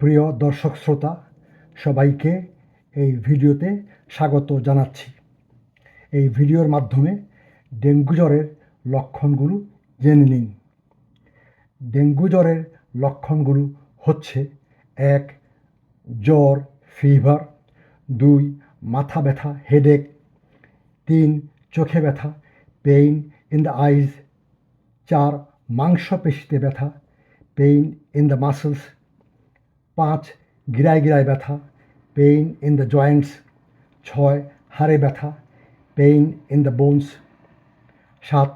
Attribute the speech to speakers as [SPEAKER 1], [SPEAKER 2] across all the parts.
[SPEAKER 1] প্রিয় দর্শক শ্রোতা, সবাইকে এই ভিডিওতে স্বাগত জানাচ্ছি। এই ভিডিওর মাধ্যমে ডেঙ্গু জ্বরের লক্ষণগুলো জেনে নিন। ডেঙ্গু জ্বরের লক্ষণগুলো হচ্ছে, এক, জ্বর ফিভার দুই, মাথা ব্যথা হেডেক তিন, চোখে ব্যথা পেইন ইন দ্য আইজ চার, মাংসপেশিতে ব্যথা পেইন ইন দ্য মাসলস পাঁচ গিরায় গিরায় ব্যথা পেইন ইন দ্য জয়েন্টস ছয় হাড়ে ব্যথা পেইন ইন দ্য বোনস সাত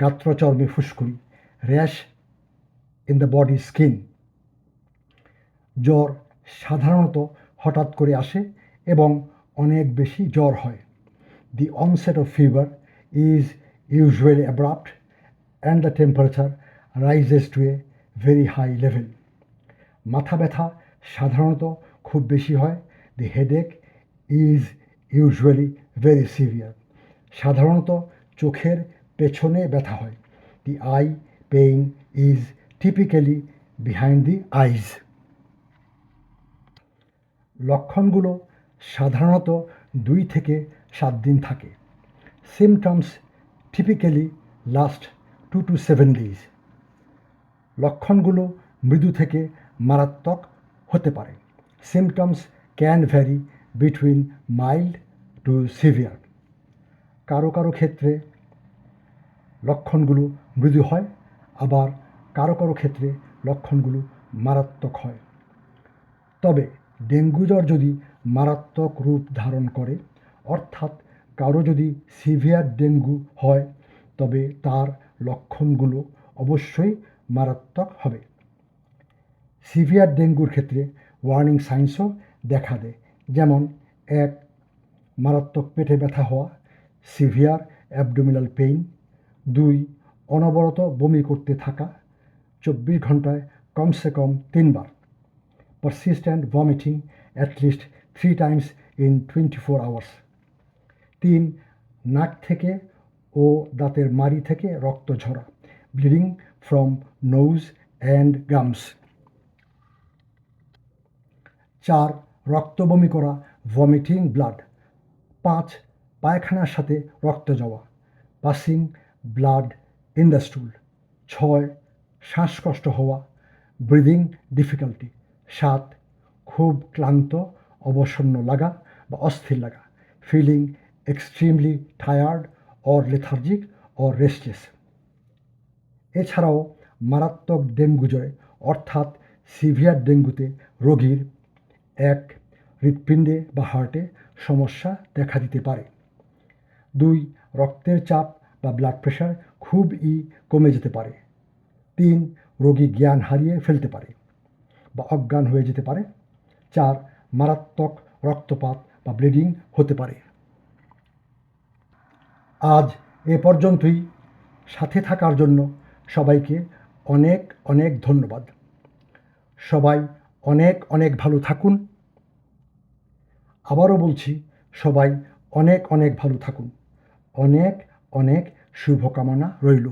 [SPEAKER 1] গাত্রচর্মে ফুসকুড়ি rash in the body skin জ্বর সাধারণত হঠাৎ করে আসে এবং অনেক বেশি জ্বর হয়। The onset of fever is usually abrupt and the temperature rises to a very high level মাথা ব্যথা সাধারণত খুব বেশি হয়। The headache is usually very severe সাধারণত চোখের পেছনে ব্যথা হয়। The eye pain is typically behind the eyes লক্ষণগুলো সাধারণত দুই থেকে সাত দিন থাকে। Symptoms typically last two to seven days লক্ষণগুলো মৃদু থেকে মারাত্মক হতে পারে। Symptoms can vary between mild to severe কারও কারও ক্ষেত্রে লক্ষণগুলো মৃদু হয়, আবার কারও কারও ক্ষেত্রে লক্ষণগুলো মারাত্মক হয়। তবে ডেঙ্গু জ্বর যদি মারাত্মক রূপ ধারণ করে, অর্থাৎ কারও যদি সিভিয়ার ডেঙ্গু হয়, তবে তার লক্ষণগুলো অবশ্যই মারাত্মক হবে। সিভিয়ার ডেঙ্গুর ক্ষেত্রে ওয়ার্নিং সাইন্সও দেখা দেয়। যেমন এক, মারাত্মক পেটে ব্যথা হওয়া, সিভিয়ার অ্যাবডোমিনাল পেইন। দুই, অনবরত বমি করতে থাকা। চব্বিশ ঘন্টায় কমসে কম তিনবার। Persistent vomiting at least three times in twenty four hours. তিন, নাক থেকে ও দাঁতের মাড়ি থেকে রক্ত ঝরা, bleeding from nose and gums. চার রক্ত বমি করা ভমিটিং ব্লাড পাঁচ, পায়খানার সাথে রক্ত যাওয়া। Passing blood in the stool ছয়, শ্বাসকষ্ট হওয়া। ব্রিদিং ডিফিকাল্টি সাত, খুব ক্লান্ত, অবসন্ন লাগা বা অস্থির লাগা। Feeling extremely tired or lethargic or restless এছাড়াও মারাত্মক ডেঙ্গু জ্বরে, অর্থাৎ সিভিয়ার ডেঙ্গুতে রোগীর এক হৃৎপিণ্ডে বা হার্টে সমস্যা দেখা দিতে পারে। দুই, রক্তের চাপ বা ব্লাড প্রেশার খুবই কমে যেতে পারে। তিন, রোগী জ্ঞান হারিয়ে ফেলতে পারে বা অজ্ঞান হয়ে যেতে পারে। চার, মারাত্মক রক্তপাত বা ব্লিডিং হতে পারে। আজ এ পর্যন্তই। সাথে থাকার জন্য সবাইকে অনেক অনেক ধন্যবাদ। সবাই অনেক অনেক ভালো থাকুন। আবারও বলছি সবাই অনেক অনেক ভালো থাকুন। অনেক অনেক শুভকামনা রইল।